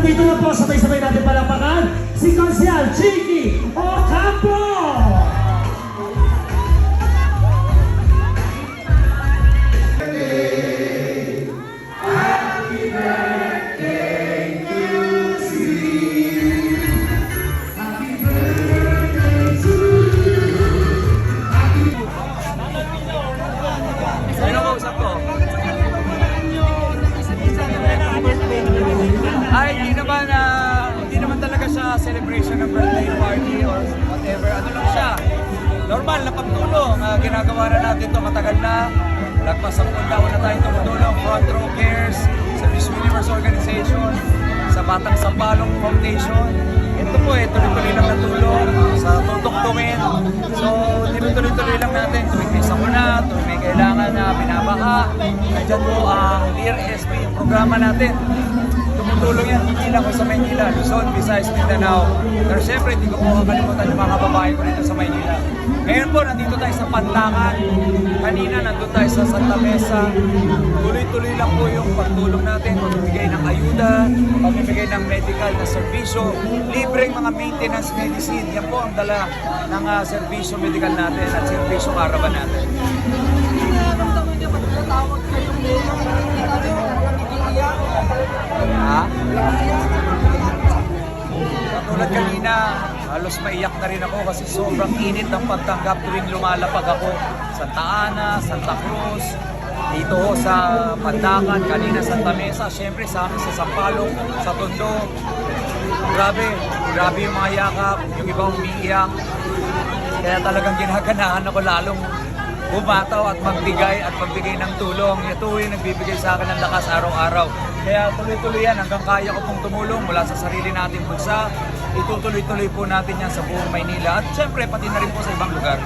nandito na po, sabay-sabay natin palapakan, si Consial Chiki Ocampo! Batang Sampalong Foundation. Ito po eh, tuloy-tuloy lang natulong sa tutok tuwin. So, tinutuloy-tuloy lang natin. Tuwing may sakuna, tuwing may kailangan na binabaha. Nandiyan po ang Dear SP, yung programa natin. Tumutulong yan, hindi lang ako sa Maynila, Luzon, Visayas, Mindanao. Pero siyempre, hindi ko po kakalimutan yung mga babae ko dito sa Maynila. Ngayon po, nandito tayo sa Pantangan. Kanina, nandun tayo sa Santa Mesa. Tuloy-tuloy lang po yung pagtulong natin, pagbibigay ng ayuda, pagbibigay ng medical na serbisyo, libreng mga maintenance medicine. Yan po ang dala ng ah, serbisyo medical natin at serbisyo karaban natin. Ha? Katulad kanina, halos maiyak na rin ako kasi sobrang init ng pagtanggap tuwing lumalapag ako. Santa Ana, Santa Cruz, dito ho sa Pandakan, kanina Santa Mesa, syempre sa amin sa Sampaloc, sa Tondo. Grabe, grabe yung mga yakap, yung iba umiiyak. Kaya talagang ginaganahan ako lalong bumataw at magbigay at magbigay ng tulong. Ito yung nagbibigay sa akin ng lakas araw-araw. Kaya tuloy-tuloy yan hanggang kaya ko pong tumulong mula sa sarili nating bulsa. Itutuloy-tuloy po natin yan sa buong Maynila at syempre pati na rin po sa ibang lugar.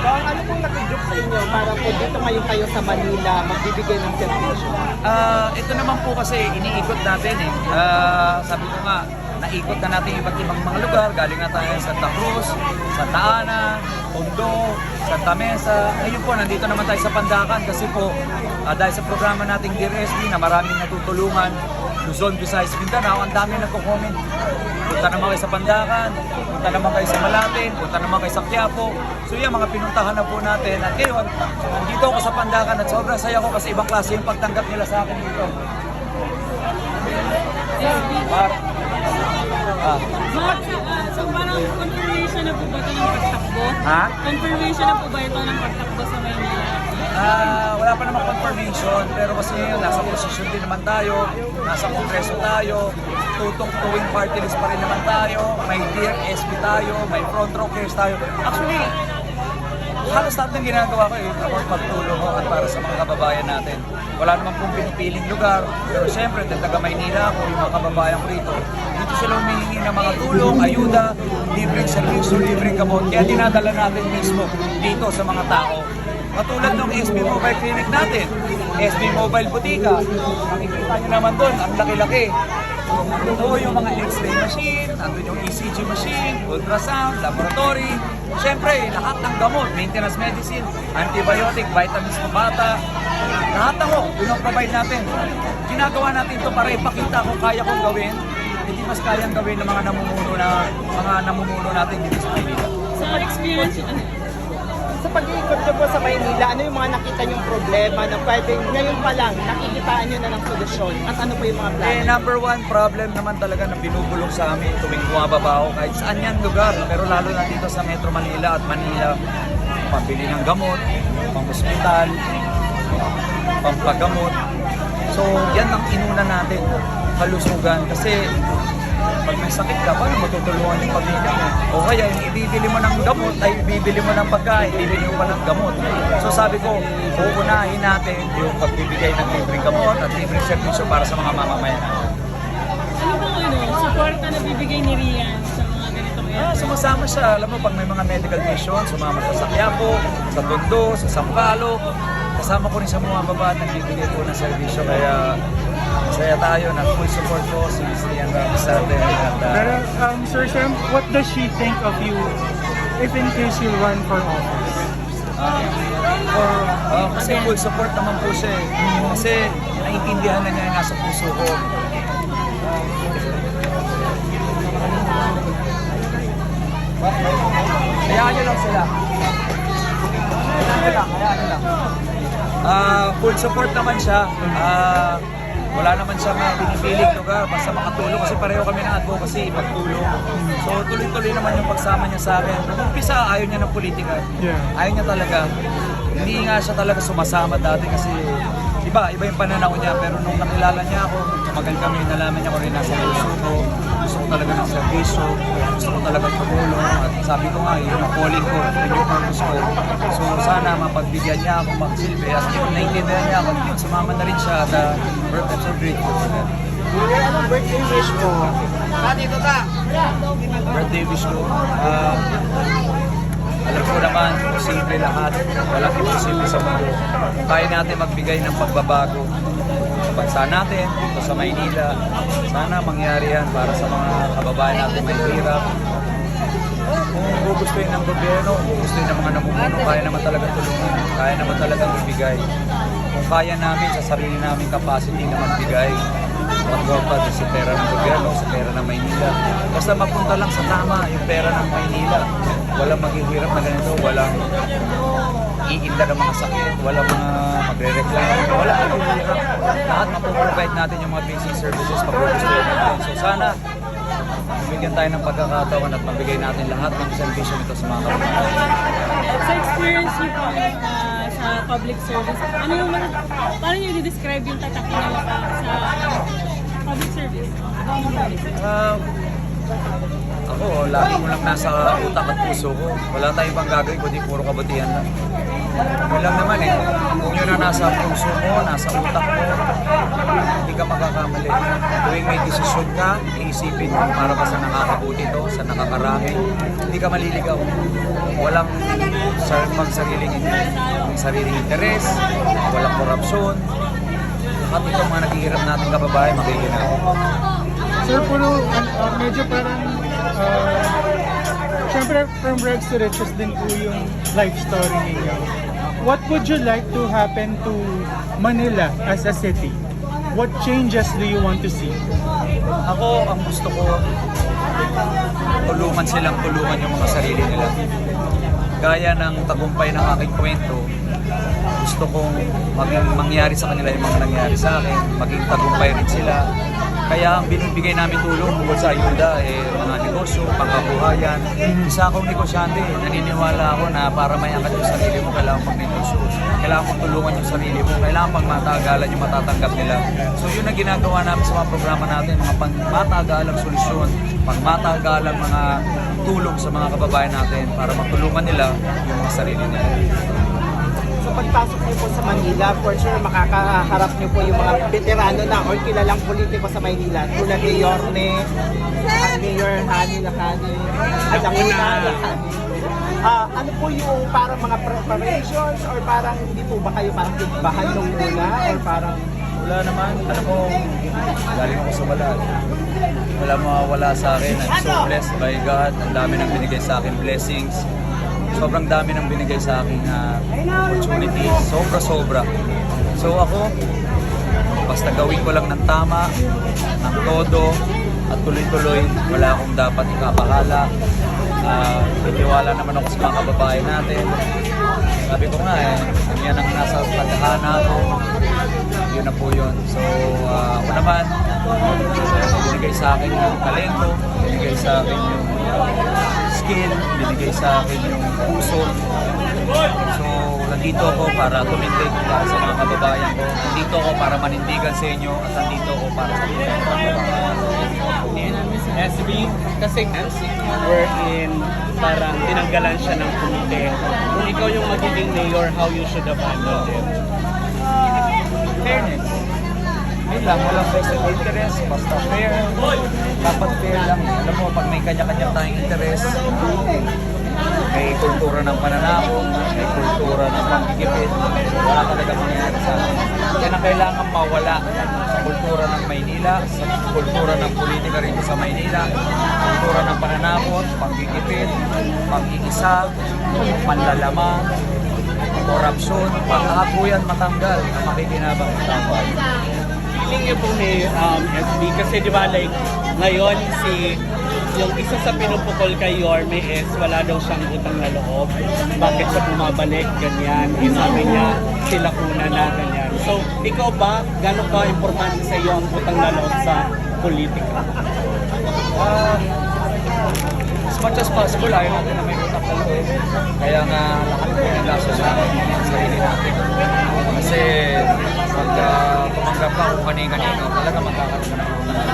Bang, ano pong nakidrop sa inyo para po dito ngayon kayo sa Manila magbibigay ng servisyo? Ah, ito naman po kasi iniikot natin eh. Ah, sabi ko nga, naikot na natin iba't ibang mga lugar. Galing na tayo sa Santa Cruz, Santa Ana, Tondo, Santa Mesa. Ngayon po, nandito naman tayo sa Pandakan kasi po, ah, dahil sa programa nating Dear SB na maraming natutulungan, Luzon, Visayas, Mindanao, ang dami nagko-comment. Punta naman kayo sa Pandakan, punta naman kayo sa Malaten, punta naman kayo sa Quiapo. So yan, mga pinuntahan na po natin. At ngayon, nandito ako sa Pandakan at sobrang saya ko kasi ibang klase yung pagtanggap nila sa akin dito. Mar. Ah. Mark, ah, so parang confirmation na po ba ito ng pagtakbo? Ha? Confirmation na po ba ito ng pagtakbo sa Maynila? Ah, wala pa namang confirmation pero kasi ngayon nasa posisyon din naman tayo, nasa kongreso tayo, tutong tuwing party list pa rin naman tayo, may Dear SB tayo, may front row cares tayo. Actually, halos lahat ng ginagawa ko eh, about pagtulong ko at para sa mga kababayan natin. Wala naman pong pinipiling lugar, pero siyempre, dahil taga Maynila ako, yung mga kababayan ko rito, dito sila humihingi ng mga tulong, ayuda, libreng servisyo, libreng gamot. Kaya dinadala natin mismo dito sa mga tao. Katulad ng SB Mobile Clinic natin, SB Mobile Butika, makikita nyo naman doon, ang laki-laki. Ito yung mga X-ray machine, nandun yung ECG machine, ultrasound, laboratory. Siyempre, lahat ng gamot, maintenance medicine, antibiotic, vitamins ng bata, lahat ng ho, yun natin. Ginagawa natin ito para ipakita kung kaya kong gawin, hindi mas kayang gawin ng mga namumuno na mga namumuno natin dito sa Maynila. Sa experience, ano, Sa pag-iikot nyo po sa Maynila, ano yung mga nakita nyong problema na pwedeng ngayon pa lang nakikitaan nyo na ng solusyon? At ano po yung mga Eh, plano? number one problem naman talaga na binubulong sa amin tuwing bumababa ako kahit saan yan lugar. Pero lalo na dito sa Metro Manila at Manila, pambili ng gamot, pang-hospital, pampagamot. So, yan ang inuna natin, kalusugan. Kasi pag may sakit ka, paano matutulungan yung pamilya mo? O kaya, ibibili mo ng gamot, ay ibibili mo ng pagkain, ibibili mo pa ng gamot. So sabi ko, uunahin natin yung pagbibigay ng libreng gamot at libreng servisyo para sa mga mamamayan natin. ano po ano, support na nabibigay ni Rian sa mga ganitong Ah, area? sumasama siya. Alam mo, pag may mga medical mission, sumama sa Quiapo, sa Tondo, sa Sampaloc. Kasama ko rin sa mga baba at nagbibigay po ng servisyo. Kaya masaya tayo na full support ko si Miss Rian Alexander. At, ah, Pero, um, Sir Sam, what does she think of you if in case you run for office? ah, Or ah, Kasi full support naman po siya eh. Kasi naiintindihan na niya yung nasa puso ko. Hayaan niyo lang sila. Hayaan niyo lang, hayaan niyo lang. Ah, full support naman siya. Ah, wala naman siya mga pinipiling lugar basta makatulong kasi pareho kami ng advocacy, pagtulong. So tuloy-tuloy naman yung pagsama niya sa akin. Nung umpisa, ayaw niya ng politika. Yeah. Ayaw niya talaga. Hindi nga siya talaga sumasama dati kasi iba, iba yung pananaw niya. Pero nung nakilala niya ako, tumagal kami, nalaman niya ko rin nasa puso ko. Gusto ko talaga ng servisyo, gusto ko talaga tumulong. At sabi ko nga, yun yung calling ko, yun yung purpose ko. So sana mapagbigyan niya ako magsilbi. At yun, naiintindihan niya ako. Yun, sumama na rin siya at uh, we're I'm so grateful for that. Julian, anong birthday wish mo? birthday wish ko. Ah, alam ko naman, simple lahat. Walang imposible sa mundo. Kaya natin magbigay ng pagbabago sa bansa natin, dito sa Maynila. Sana mangyari yan para sa mga kababayan natin may hirap. Kung gugustuhin ng gobyerno, kung gugustuhin ng mga namumuno, kaya naman talaga tulungan. Kaya naman talagang ibigay. Kung kaya namin sa sarili namin capacity na magbigay, pa sa pera ng gobyerno, sa pera ng Maynila. Basta mapunta lang sa tama yung pera ng Maynila. Walang maghihirap na ganito, walang iinda ng mga sakit, walang mga magre-reklamo, wala maghihirap. Lahat mapoprovide natin yung mga basic services pag gusto natin. So sana, bigyan tayo ng pagkakataon at mabigay natin lahat ng servisyo nito sa mga kababayan. Sa experience niyo po ah, sa public service, ano yung paano niyo i-describe yung tatak niyo pa sa public service? Um, ako, lagi mo lang nasa utak at puso ko. Wala tayong ibang gagawin kundi puro kabutihan lang. Yun lang naman eh. Kung yun na nasa puso mo, nasa utak mo, hindi ka magkakamali. Tuwing may desisyon ka, iisipin mo para ba sa nakakabuti to, sa nakakarami. Hindi ka maliligaw. Walang sa pang sariling, interes, walang korupsyon. Lahat itong mga naghihirap natin kababayan, makikinap. Sir, puro, uh, medyo parang, uh, syempre from rags to riches din po yung life story ninyo. What would you like to happen to Manila as a city? What changes do you want to see? Ako, ang gusto ko, tulungan silang tulungan yung mga sarili nila. Gaya ng tagumpay ng aking kwento, gusto kong maging mangyari sa kanila yung mga nangyari sa akin, maging tagumpay rin sila. Kaya ang binibigay namin tulong bukod sa ayuda, eh, negosyo, pangkabuhayan. Isa akong negosyante, naniniwala ako na para may angat yung sarili mo, kailangan pang negosyo. Kailangan pang tulungan yung sarili mo, kailangan pang matagalan yung matatanggap nila. So yun ang ginagawa namin sa mga programa natin, mga pang matagalang solusyon, pang matagalang mga tulong sa mga kababayan natin para matulungan nila yung mga sarili nila. So pagpasok niyo po sa Manila, for sure makakaharap niyo po yung mga veterano na or kilalang politiko sa Maynila tulad ni Yorme, at Mayor Hani Lakani, at ang una Lakani. Ah, ano po yung parang mga preparations or parang hindi po ba kayo parang tinbahan nung una or parang Wala naman, alam mo, galing ako sa wala. Wala mawawala sa akin. I'm so blessed by God. Ang dami nang binigay sa akin blessings. Sobrang dami nang binigay sa akin na opportunities. Sobra-sobra. So ako, basta gawin ko lang ng tama, ng todo, at tuloy-tuloy. Wala akong dapat ikapahala. Uh, titiwala naman ako sa mga kababayan natin. Sabi ko nga eh, yan ang nasa tadhana ko, yun na po yun. So, ah, ako naman, binigay sa akin yung talento, binigay sa akin yung skill, binigay sa akin yung puso. So, nandito ako para tumindig para sa mga kababayan ko. Nandito ako para manindigan sa inyo at nandito ako para sa mga kababayan. SB, kasi wherein parang tinanggalan siya ng komite. Kung ikaw yung magiging mayor, how you should have handled it? fairness. Yun lang, walang vested interest, basta fair. Dapat fair lang. Alam mo, pag may kanya-kanya tayong interest, may kultura ng pananakot, may kultura ng pagkikipit, wala talaga mangyayari sa atin. Yan ang kailangan mawala sa kultura ng Maynila, sa kultura ng politika rito sa Maynila, kultura ng pananakot, pagkikipit, pag-iisa, panlalama, korupsyon, pag lahat po yan matanggal ang makikinabang ng tao. Feeling niyo po may um, SB kasi di ba like ngayon si yung isa sa pinupukol kay Yorme is wala daw siyang utang na loob. Bakit siya bumabalik, ganyan. Eh, sabi niya, sila kuna na, ganyan. So, ikaw ba, gano'n ka importante sa iyo ang utang na loob sa politika? Ah, as much as possible, ayaw natin na may utang na loob. Kaya nga, lahat po yung natin sa sarili natin. Kasi, pag uh, tumanggap ka kung kanina-kanino, talaga magkakaroon ka ng utang.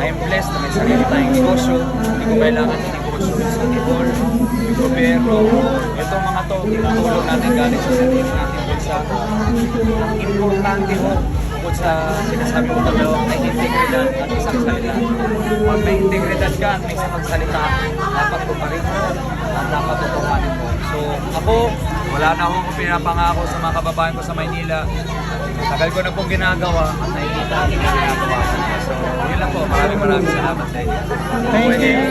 I am blessed na may sarili tayong negosyo. Hindi ko kailangan negosyo sa tibor, yung gobyerno. Itong mga to, tinutulong natin galing sa sarili natin bulsa. Ang importante ho, bukod sa sinasabi mo ng loob, ay integridad at isang salita. Pag may integridad ka at may isang magsalita, dapat tumarin mo at dapat tutupanin mo. So ako, wala na akong pinapangako sa mga kababayan ko sa Maynila. Tagal ko na pong ginagawa at nakikita ko na ginagawa. So yun lang po, maraming maraming salamat sa inyo. Thank you.